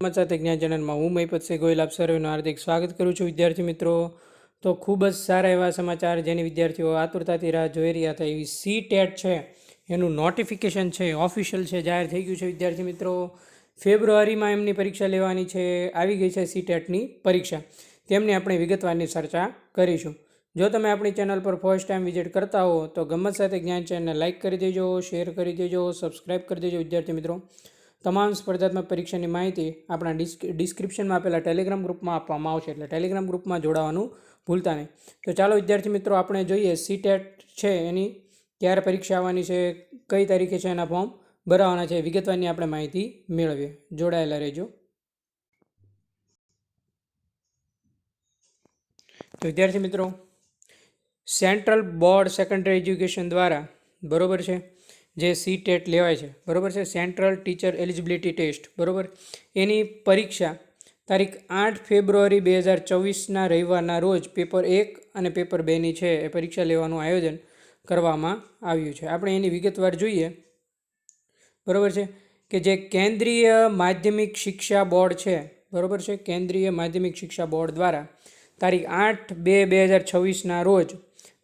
સાથે જ્ઞાન ચેનલમાં હું મહિપત ગોયલ આપ સર્વેનું હાર્દિક સ્વાગત કરું છું. વિદ્યાર્થી મિત્રો, તો ખૂબ જ સારા એવા સમાચાર જેની વિદ્યાર્થીઓ આતુરતાથી રાહ જોઈ રહ્યા હતા. એવી સી ટેટ છે, એનું નોટિફિકેશન છે ઓફિશિયલ છે, જાહેર થઈ ગયું છે. વિદ્યાર્થી મિત્રો, ફેબ્રુઆરીમાં એમની પરીક્ષા લેવાની છે, આવી ગઈ છે સી ટેટની પરીક્ષા. તેમની આપણે વિગતવારની ચર્ચા કરીશું. જો તમે આપણી ચેનલ પર ફર્સ્ટ ટાઈમ વિઝિટ કરતા હો, તો ગમત સાથે જ્ઞાન ચેનલને લાઇક કરી દેજો શેર કરી દેજો સબસ્ક્રાઇબ કરી દેજો વિદ્યાર્થી મિત્રો. તમામ સ્પર્ધાત્મક પરીક્ષાની માહિતી આપણા ડિસ્ક ડિસ્ક્રિપ્શનમાં આપેલા ટેલિગ્રામ ગ્રુપમાં આપવામાં આવશે. એટલે ટેલિગ્રામ ગ્રુપમાં જોડાવાનું ભૂલતા નહીં. તો ચાલો વિદ્યાર્થી મિત્રો, આપણે જોઈએ સીટેટ છે એની. ક્યારે પરીક્ષા આવવાની છે, કઈ તારીખે છે એના ફોર્મ ભરાવાના છે, વિગતવારની આપણે માહિતી મેળવીએ. જોડાયેલા રહેજો. તો વિદ્યાર્થી મિત્રો, સેન્ટ્રલ બોર્ડ સેકન્ડરી એજ્યુકેશન દ્વારા બરોબર છે? જે સી ટેટ લેવાય છે. બરોબર છે? સેન્ટ્રલ ટીચર એલિજિબિલિટી ટેસ્ટ બરાબર? એની પરીક્ષા તારીખ આઠ ફેબ્રુઆરી બે હજાર ચોવીસના રવિવારના રોજ પેપર એક અને પેપર બેની છે એ પરીક્ષા લેવાનું આયોજન કરવામાં આવ્યું છે. આપણે એની વિગતવાર જોઈએ. બરોબર છે? કે જે કેન્દ્રીય માધ્યમિક શિક્ષા બોર્ડ છે, બરોબર છે? કેન્દ્રીય માધ્યમિક શિક્ષા બોર્ડ દ્વારા તારીખ આઠ બે બે હજાર છવ્વીસના રોજ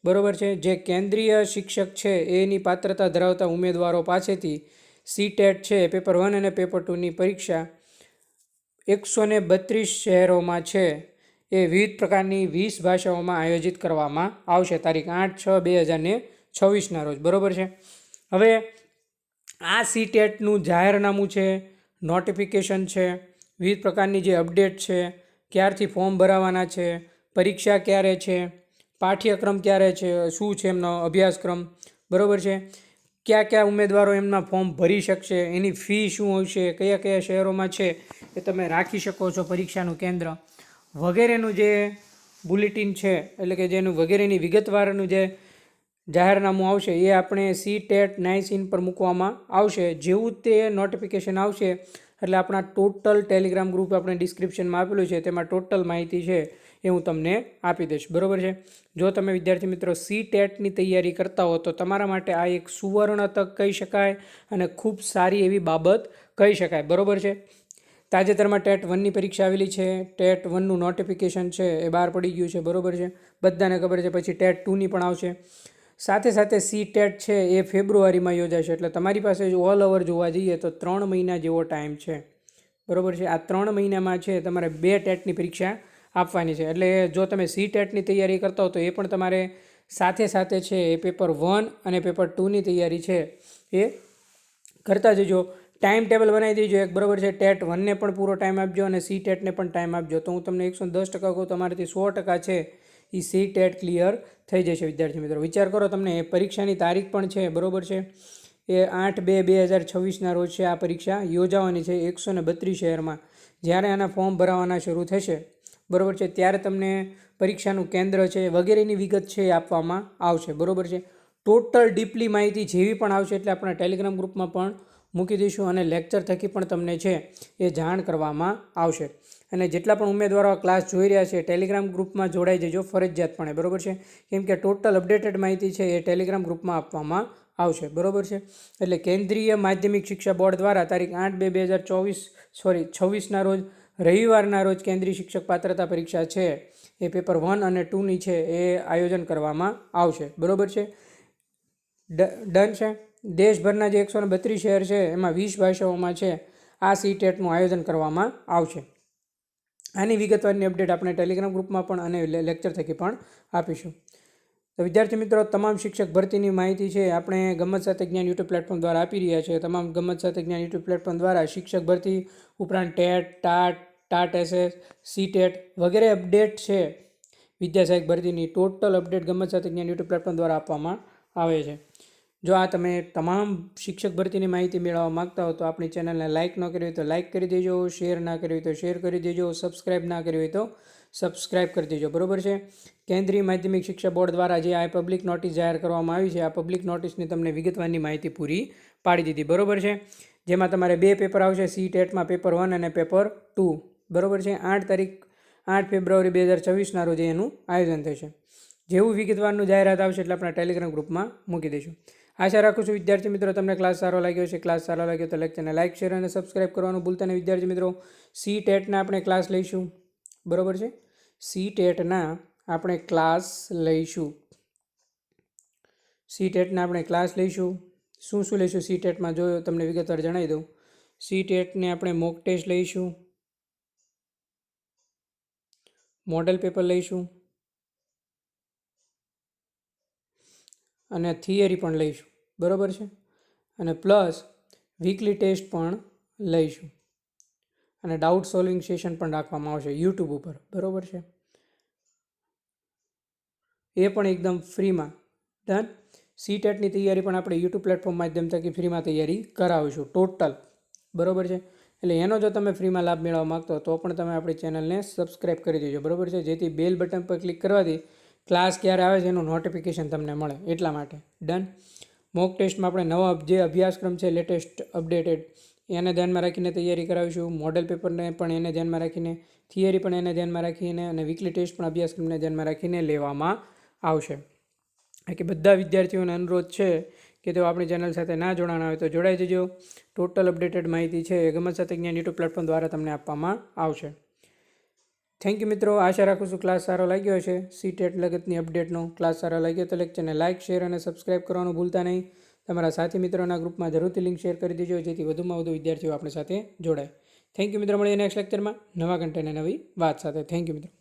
બરોબર છે. જે કેન્દ્રીય શિક્ષક છે, એની પાત્રતા ધરાવતા ઉમેદવારો પાસેથી સીટેટ છે, પેપર વન અને પેપર ટુની પરીક્ષા એકસો ને બત્રીસ શહેરોમાં છે. એ વિવિધ પ્રકારની વીસ ભાષાઓમાં આયોજિત કરવામાં આવશે. તારીખ આઠ છ બે હજાર ને છવ્વીસના રોજ. બરોબર છે? હવે આ સી ટેટનું જાહેરનામું છે નોટિફિકેશન છે, વિવિધ પ્રકારની જે અપડેટ છે, ક્યારથી ફોર્મ ભરાવાના છે, પરીક્ષા ક્યારે છે પાઠ્યક્રમ ક્યારે છે, શું છે એમનો અભ્યાસક્રમ? બરોબર છે? કયા કયા ઉમેદવારો એમના ફોર્મ ભરી શકશે, એની ફી શું હશે, કયા કયા શહેરોમાં છે, એ તમે રાખી શકો છો પરીક્ષાનું કેન્દ્ર. વગેરેનું જે બુલેટિન છે, એટલે કે જેનું વગેરેની વિગતવારનું જે જાહેરનામું આવશે, એ આપણે સી ટેટ નાઇસિન પર મૂકવામાં આવશે. જેવું તે નોટિફિકેશન આવશે, એટલે આપણા ટોટલ ટેલિગ્રામ ગ્રુપ આપણે ડિસ્ક્રિપ્શનમાં આપેલું છે, તેમાં ટોટલ માહિતી છે. એ હું તમને આપી દઈશ. બરાબર છે? જો તમે વિદ્યાર્થી મિત્રો સી ટેટની તૈયારી કરતા હો, તો તમારા માટે આ એક સુવર્ણ તક કહી શકાય અને ખૂબ સારી એવી બાબત કહી શકાય. બરાબર છે? તાજેતરમાં ટેટ વનની પરીક્ષા આવેલી છે. ટેટ વનનું નોટિફિકેશન છે, એ બહાર પડી ગયું છે. બરોબર છે? બધાને ખબર છે, પછી ટેટ ટુની પણ આવશે. સાથે સાથે સી ટેટ છે, એ ફેબ્રુઆરીમાં યોજાશે. એટલે તમારી પાસે ઓલ ઓવર જોવા જઈએ, તો ત્રણ મહિના જેવો ટાઈમ છે. બરોબર છે? આ ત્રણ મહિનામાં છે, તમારે બે ટેટની પરીક્ષા આપવાની છે. એટલે જો તમે સી ટેટની તૈયારી કરતા હો તો એ પણ તમારે સાથે સાથે છે એ પેપર વન અને પેપર ટુની તૈયારી છે. એ કરતા જજો. ટાઈમ ટેબલ બનાવી દેજો એક. બરાબર છે? ટેટ વનને પણ પૂરો ટાઈમ આપજો અને સી ટેટને પણ ટાઈમ આપજો. તો હું તમને એકસો દસ ટકા કહું, તમારાથી સો ટકા છે એ સી ટેટ ક્લિયર થઈ જશે, વિદ્યાર્થી મિત્રો. વિચાર કરો તમને, એ પરીક્ષાની તારીખ પણ છે, બરાબર છે? એ આઠ બે બે હજાર છવ્વીસના રોજ છે આ પરીક્ષા. યોજાવાની છે એકસો ને બત્રીસ શહેરમાં. જ્યારે આના ફોર્મ ભરાવાના શરૂ થશે બરોબર છે? ત્યારે તમને પરીક્ષાનું કેન્દ્ર છે, વગેરેની વિગત છે એ આપવામાં આવશે. બરોબર છે? ટોટલ ડીપલી માહિતી જેવી પણ આવશે એટલે આપણા ટેલિગ્રામ ગ્રુપમાં પણ મૂકી દઈશું અને લેક્ચર થકી પણ તમને છે એ જાણ કરવામાં આવશે. અને જેટલા પણ ઉમેદવારો આ ક્લાસ જોઈ રહ્યા છે, ટેલિગ્રામ ગ્રુપમાં જોડાઈ જજો ફરજિયાતપણે. બરાબર છે? કેમ કે ટોટલ અપડેટેડ માહિતી છે એ ટેલિગ્રામ ગ્રુપમાં આપવામાં આવશે. બરોબર છે? એટલે કેન્દ્રીય માધ્યમિક શિક્ષા બોર્ડ દ્વારા તારીખ આઠ બે બે હજાર ચોવીસ, સોરી, છવ્વીસના રોજ રવિવારના રોજ કેન્દ્રીય શિક્ષક પાત્રતા પરીક્ષા છે, એ પેપર વન અને ટુની છે, એ આયોજન કરવામાં આવશે. બરોબર છે? ડન છે? દેશભરના જે એકસો ને બત્રીસ શહેર છે, એમાં વીસ ભાષાઓમાં છે, આ સી ટેટનું આયોજન કરવામાં આવશે. આની વિગતવારની અપડેટ આપણે ટેલિગ્રામ ગ્રુપમાં પણ અને લેક્ચર થકી પણ આપીશું. તો વિદ્યાર્થી મિત્રો, તમામ શિક્ષક ભરતીની માહિતી છે આપણે ગમત સાથે જ્ઞાન યુટ્યુબ પ્લેટફોર્મ દ્વારા આપી રહ્યા છે. તમામ ગમત સાથે જ્ઞાન યુટ્યુબ પ્લેટફોર્મ દ્વારા શિક્ષક ભરતી ઉપરાંત TET, TAT TAT SS C TET વગેરે અપડેટ છે. વિદ્યાસહાયક ભરતીની ટોટલ અપડેટ ગમત સાથે જ્ઞાન યુટ્યુબ પ્લેટફોર્મ દ્વારા આપવામાં આવે છે. જો આ તમે તમામ શિક્ષક ભરતીની માહિતી મેળવવા માગતા હો તો આપણી ચેનલને લાઇક ન કરી હોય તો લાઇક કરી દેજો શેર ના કરી હોય તો શેર કરી દેજો સબસ્ક્રાઇબ ના કરી હોય તો સબસ્ક્રાઇબ કરી દેજો. બરોબર છે? કેન્દ્રીય માધ્યમિક શિક્ષા બોર્ડ દ્વારા જે આ પબ્લિક નોટિસ જાહેર કરવામાં આવી છે, આ પબ્લિક નોટિસની તમને વિગતવારની માહિતી પૂરી પાડી દીધી. બરોબર છે? જેમાં તમારે બે પેપર આવશે સી ટેટમાં પેપર વન અને પેપર ટુ બરાબર છે? આઠ તારીખ, આઠ ફેબ્રુઆરી બે હજાર છવ્વીસના રોજ એનું આયોજન થશે. જેવું વિગતવારનું જાહેરાત આવશે એટલે આપણા ટેલિગ્રામ ગ્રુપમાં મૂકી દઈશું. આશા રાખું છું વિદ્યાર્થી મિત્રો, તમને ક્લાસ સારો લાગ્યો છે ક્લાસ સારો લાગ્યો તો લેક્ચરને લાઇક શેર અને સબસ્ક્રાઇબ કરવાનું ભૂલતા નહીં. વિદ્યાર્થી મિત્રો સી ટેટના આપણે ક્લાસ લઈશું. બરોબર છે? સી ટેટના આપણે ક્લાસ લઈશું. સી ટેટના આપણે ક્લાસ લઈશું. શું શું લઈશું? સી ટેટમાં જો તમને વિગતવાર જણાવી દઉં. સી ટેટને આપણે મોક ટેસ્ટ લઈશું. મોડલ પેપર લઈશું. અને થિયરી પણ લઈશું. બરાબર છે? અને પ્લસ વીકલી ટેસ્ટ પણ લઈશું. અને ડાઉટ સોલ્વિંગ સેશન પણ રાખવામાં આવશે યુટ્યુબ ઉપર. બરાબર છે? એ પણ એકદમ ફ્રીમાં. ડન? સી ટેટની તૈયારી પણ આપણે યુટ્યુબ પ્લેટફોર્મ માધ્યમ થકી ફ્રીમાં તૈયારી કરાવીશું ટોટલ. બરાબર છે? એટલે એનો જો તમે ફ્રીમાં લાભ મેળવવા માગતો તો પણ તમે આપણી ચેનલને સબસ્ક્રાઇબ કરી દેજો. બરાબર છે? જેથી બેલ બટન પર ક્લિક કરવાથી ક્લાસ ક્યારે આવે છે એનું નોટિફિકેશન તમને મળે, એટલા માટે. ડન મોક ટેસ્ટમાં આપણે નવો જે અભ્યાસક્રમ છે લેટેસ્ટ અપડેટેડ એને ધ્યાનમાં રાખીને તૈયારી કરાવીશું. મોડલ પેપરને પણ એને ધ્યાનમાં રાખીને થિયરી પણ એને ધ્યાનમાં રાખીને અને વીકલી ટેસ્ટ પણ અભ્યાસક્રમને ધ્યાનમાં રાખીને લેવામાં આવશે. કે બધા વિદ્યાર્થીઓને અનુરોધ છે કે તેઓ આપણી ચેનલ સાથે ના જોડાણા હોય તો જોડાઈ જજો. ટોટલ અપડેટેડ માહિતી છે એ ગમત સાથે જ્ઞાન યુટ્યુબ પ્લેટફોર્મ દ્વારા તમને આપવામાં આવશે. થેન્ક યુ મિત્રો. આશા રાખું છું ક્લાસ સારો લાગ્યો હશે. સી ટેટ લગતની અપડેટનો ક્લાસ સારો લાગ્યો તો લેક્ચરને લાઇક શેર અને સબસ્ક્રાઇબ કરવાનું ભૂલતા નહીં. તમારા સાથી મિત્રોના ગ્રુપમાં જરૂરથી લિંક શેર કરી દેજો, જેથી વધુમાં વધુ વિદ્યાર્થીઓ આપણી સાથે જોડાય. થેન્ક યુ મિત્રો. મળીએ નેક્સ્ટ લેક્ચરમાં નવા કન્ટેન્ટ નવી વાત સાથે. થેન્ક યુ મિત્રો.